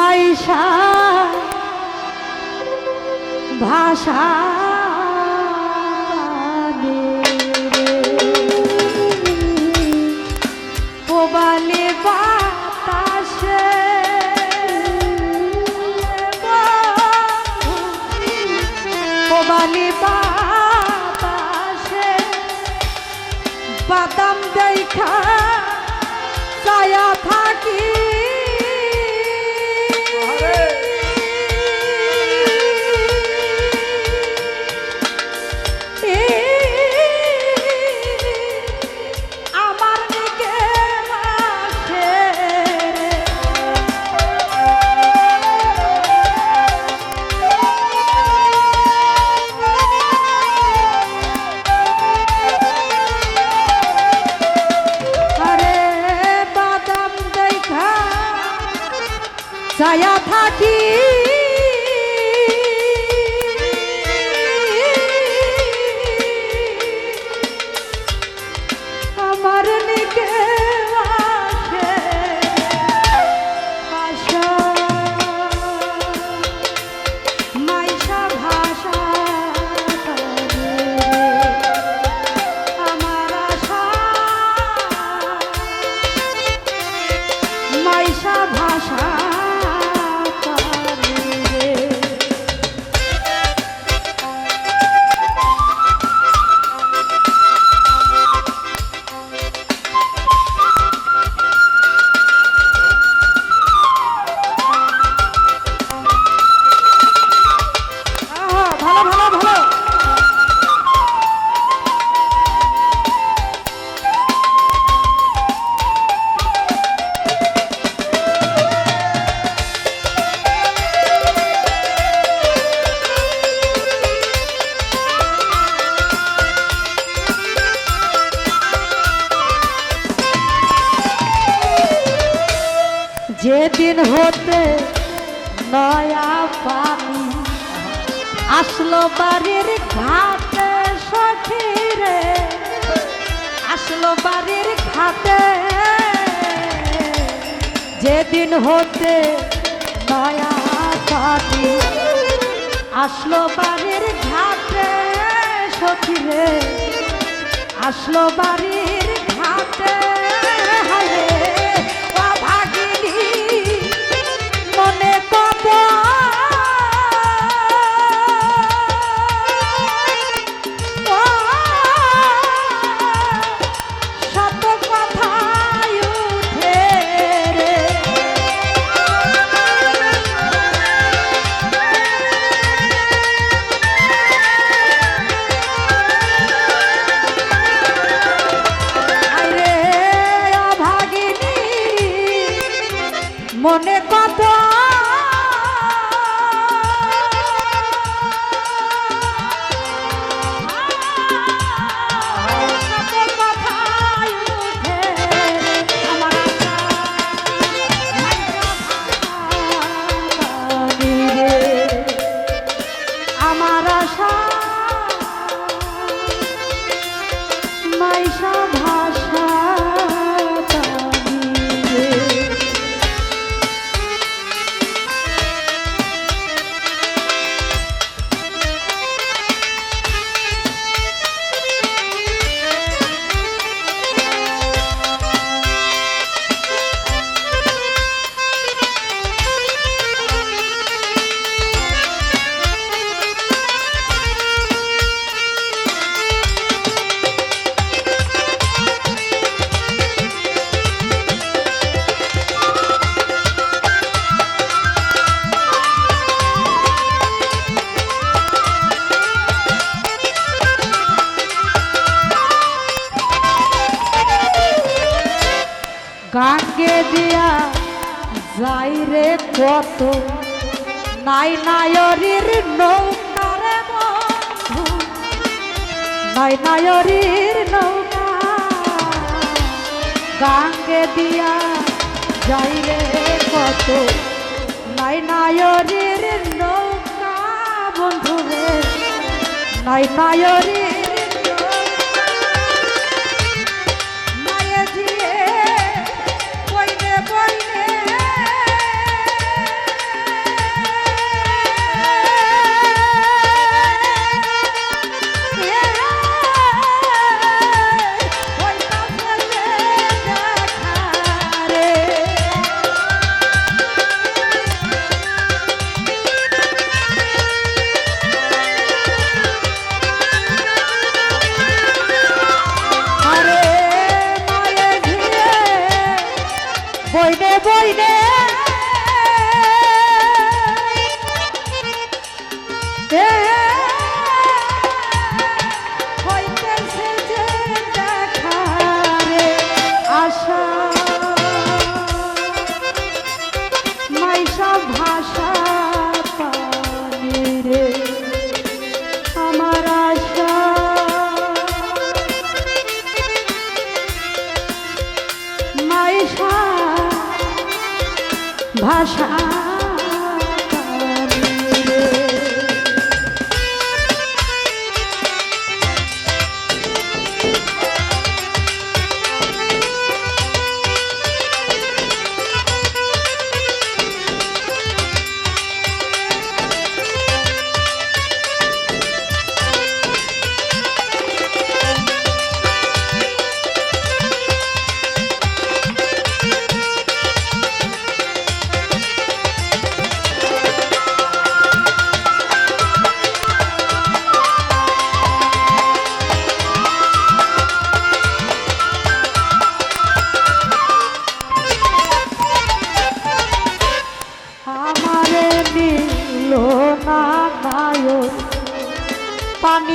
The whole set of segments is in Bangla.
মাইশা ভাষা কোবালে বাদাম দেখা ছায়া থাকি। Ah, ah. যেদিন হতে নয়া পানি আসলো বাড়ির ঘাটে সখী রে। আসলো বাড়ির ঘাটে। যেদিন হতে নয়া পানি আসলো বাড়ির ঘাটে সখী রে। আসলো বাড়ির দিয়া যাই রে কত? নাই নায়রির নৌকারে বন্ধু। নাই নায়রির নৌকা। গাঙ্গে দিয়া যাই রে কত? নাই নায়রির নৌকা বন্ধু রে। নাই নায়রির ভাষা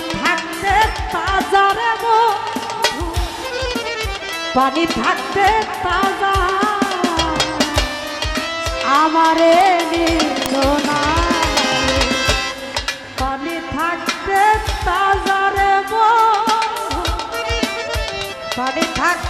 থাকতে তাজারে পানি থাকতে তাজা। আমারে নিল না। পানি থাকতে তাজারে পানি থাকতে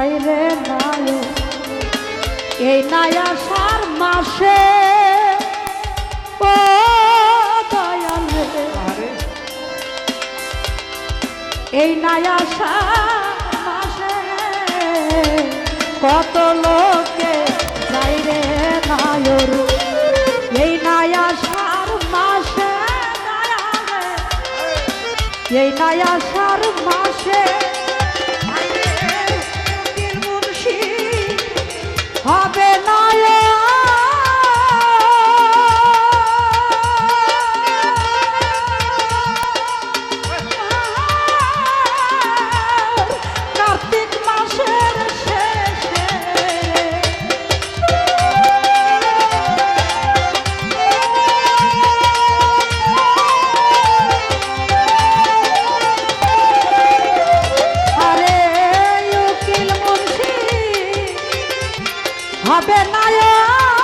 যাই রে নায় এই নায়া সার মাসে। ও দয়াল রে। এই নায়া সার মাসে। কত লোকে যাই রে নায়র এই নায়া সার মাসে এই নায়া সার মাসে হবে নায়া